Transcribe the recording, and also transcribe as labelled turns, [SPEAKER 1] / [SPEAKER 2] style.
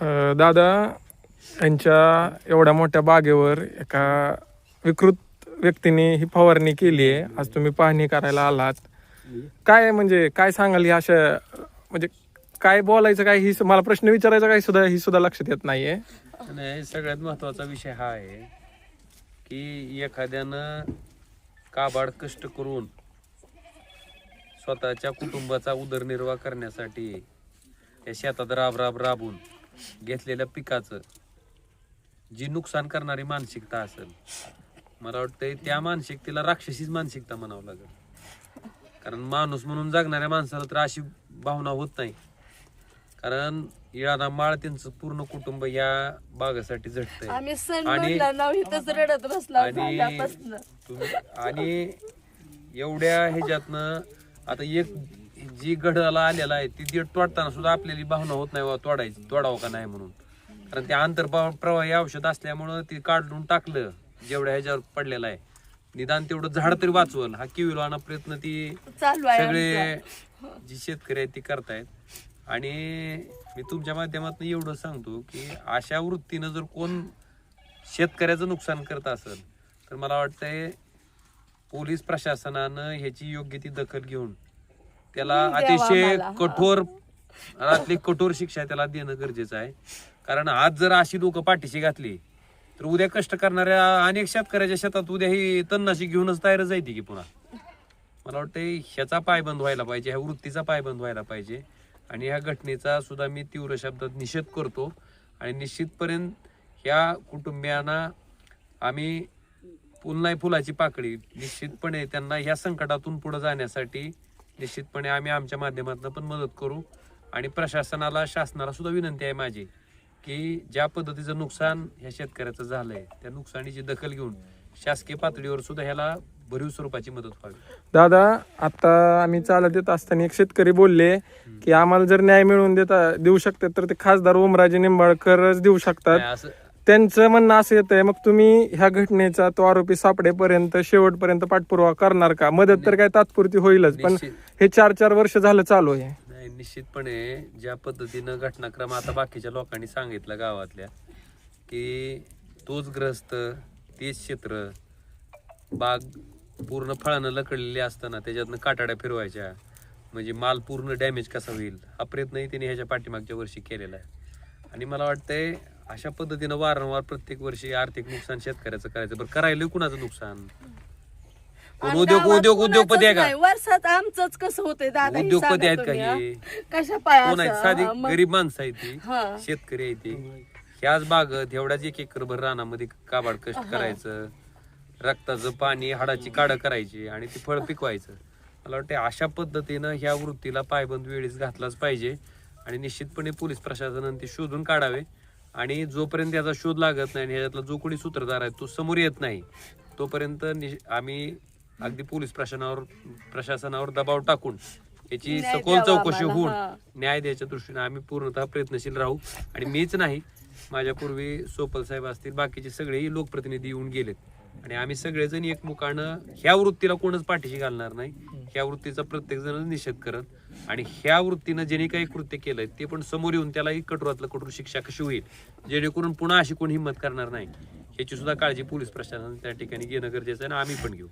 [SPEAKER 1] दादा यांच्या एवढ्या मोठ्या बागेवर एका विकृत व्यक्तीने ही फवारणी केली आहे. आज तुम्ही पाहणी करायला आलात. काय म्हणजे काय सांगाल ही अशा म्हणजे काय बोलायचं काय ही मला प्रश्न विचारायचा काय सुद्धा ही सुद्धा लक्षात येत नाहीये.
[SPEAKER 2] आणि सगळ्यात महत्त्वाचा विषय हा आहे की एखाद्यानं काबाड कष्ट करून स्वतःच्या कुटुंबाचा उदरनिर्वाह करण्यासाठी या शेतात राब राब राबून घेतलेल्या पिकाचं. जी नुकसान करणारी मानसिकता असेल. मला वाटतंय त्या मानसिकतेला राक्षसीच मानसिकता म्हणावं लागेल. कारण माणूस म्हणून जगणाऱ्या माणसाला तर अशी भावना होत नाही. कारण इळाना माळ त्यांचं पूर्ण कुटुंब या
[SPEAKER 3] आम्ही सण
[SPEAKER 2] आणि- आणि एवढ्या ह्याच्यातनं आता एक जी गडाला आलेला आहे ती दीड तोडताना सुद्धा आपल्याला भावना होत नाही बा तोडायची तोडावं का नाही म्हणून. कारण ते आंतर प्रवाही औषध असल्यामुळं ते काढून टाकलं जेवढ्या ह्याच्यावर पडलेलं आहे. निदान तेवढं झाड तरी वाचवल. हा किविलवाना प्रयत्न ती सगळे. जी शेतकरी आहेत ती करतायत. आणि मी तुमच्या माध्यमातून एवढं सांगतो की अशा वृत्तीनं जर कोण शेतकऱ्याचं नुकसान करत असेल तर मला वाटतंय पोलीस प्रशासनानं ह्याची योग्य ती दखल घेऊन त्याला अतिशय. कठोर रातली कठोर शिक्षा त्याला देणं गरजेचं आहे. कारण आज जर अशी लोक पाठीशी घातली तर उद्या कष्ट करणाऱ्या अनेक शेतकऱ्याच्या शेतात उद्या ही तन्नाशी घेऊनच तयार जायती की पुन्हा. मला वाटतं ह्याचा पायबंद व्हायला पाहिजे ह्या वृत्तीचा पायबंद व्हायला पाहिजे. आणि ह्या घटनेचा सुद्धा मी तीव्र शब्दात निषेध करतो. आणि निश्चितपर्यंत ह्या कुटुंबियांना आम्ही पुन्हा फुलाची पाकळी निश्चितपणे त्यांना ह्या संकटातून पुढे जाण्यासाठी निश्चितपणे आम्ही आमच्या माध्यमातून पण मदत करू. आणि प्रशासनाला शासनाला सुद्धा विनंती आहे माझी की ज्या पद्धतीचं नुकसान ह्या शेतकऱ्याचं झालंय त्या नुकसानीची दखल घेऊन शासकीय पातळीवर सुद्धा ह्याला भरीव स्वरूपाची मदत व्हावी.
[SPEAKER 1] दादा आता आम्ही चालत येत असताना एक शेतकरी बोलले की आम्हाला जर न्याय मिळवून देता देऊ शकतात तर ते खासदार ओमराजे निंबाळकरच देऊ शकतात.
[SPEAKER 2] असं
[SPEAKER 1] त्यांचं म्हणणं असं येतंय मग तुम्ही ह्या घटनेचा तो आरोपी सापडेपर्यंत शेवटपर्यंत पाठपुरावा करणार का? मदत तर काय तात्पुरती होईलच पण
[SPEAKER 2] निश्चित.
[SPEAKER 1] हे चार चार वर्ष झालं चालू आहे.
[SPEAKER 2] नाही निश्चितपणे ज्या पद्धतीनं घटनाक्रम आता बाकीच्या लोकांनी सांगितलं गावातल्या की तोच ग्रस्त तेच क्षेत्र बाग पूर्ण फळानं लकडलेली असताना त्याच्यातनं काटाड्या फिरवायच्या म्हणजे माल पूर्ण डॅमेज कसा होईल हा प्रयत्नही त्यांनी ह्याच्या पाठीमागच्या वर्षी केलेला आहे. आणि मला वाटतंय अशा पद्धतीनं वारंवार प्रत्येक वर्षी आर्थिक नुकसान शेतकऱ्याचं करायचं. बरं करायला कुणाचं नुकसान? कोण उद्योग उद्योग उद्योगपती आहे का.
[SPEAKER 3] वर्षात आमचंच कसं होतंय दादा हे
[SPEAKER 2] उद्योगपती
[SPEAKER 3] सांगा
[SPEAKER 2] आहेत का
[SPEAKER 3] तुम्ही,
[SPEAKER 2] हे?
[SPEAKER 3] हा? कशा
[SPEAKER 2] कोण आहेत? साधी गरीब माणसं आहेत ती.
[SPEAKER 3] हा.
[SPEAKER 2] शेतकरी आहे ती. ह्याच बागत एवढ्याच एक एकर भर रानामध्ये काबाड कष्ट करायचं. रक्ताचं पाणी हाडाची काढ करायची आणि ती फळ पिकवायचं. मला वाटतं अशा पद्धतीनं ह्या वृत्तीला पायबंद वेळीच घातलाच पाहिजे आणि निश्चितपणे पोलीस प्रशासनाने ते शोधून काढावे. आणि जोपर्यंत याचा शोध लागत नाही आणि ह्याच्यातला जो कोणी सूत्रधार आहे तो समोर येत नाही तोपर्यंत नि- आम्ही अगदी पोलीस प्रशासनावर प्रशासनावर दबाव टाकून याची सखोल चौकशी होऊन. न्याय द्यायच्या दृष्टीने आम्ही पूर्णतः प्रयत्नशील राहू आणि मीच नाही माझ्यापूर्वी सोपल साहेब असतील बाकीचे सगळेही लोकप्रतिनिधी येऊन गेलेत आणि आम्ही सगळेजण एकमुखानं ह्या वृत्तीला कोणच पाठीशी घालणार नाही. ह्या वृत्तीचा प्रत्येक जण निषेध करत आणि ह्या वृत्तीनं ज्यांनी काही कृत्य केलंय ते पण समोर येऊन त्यालाही कठोरातलं कठोर शिक्षा कशी होईल जेणेकरून पुन्हा अशी कोणी हिंमत करणार नाही. याची सुद्धा काळजी पोलीस प्रशासनाने त्या ठिकाणी घेणं गरजेचं आहे आणि आम्ही पण घेऊ.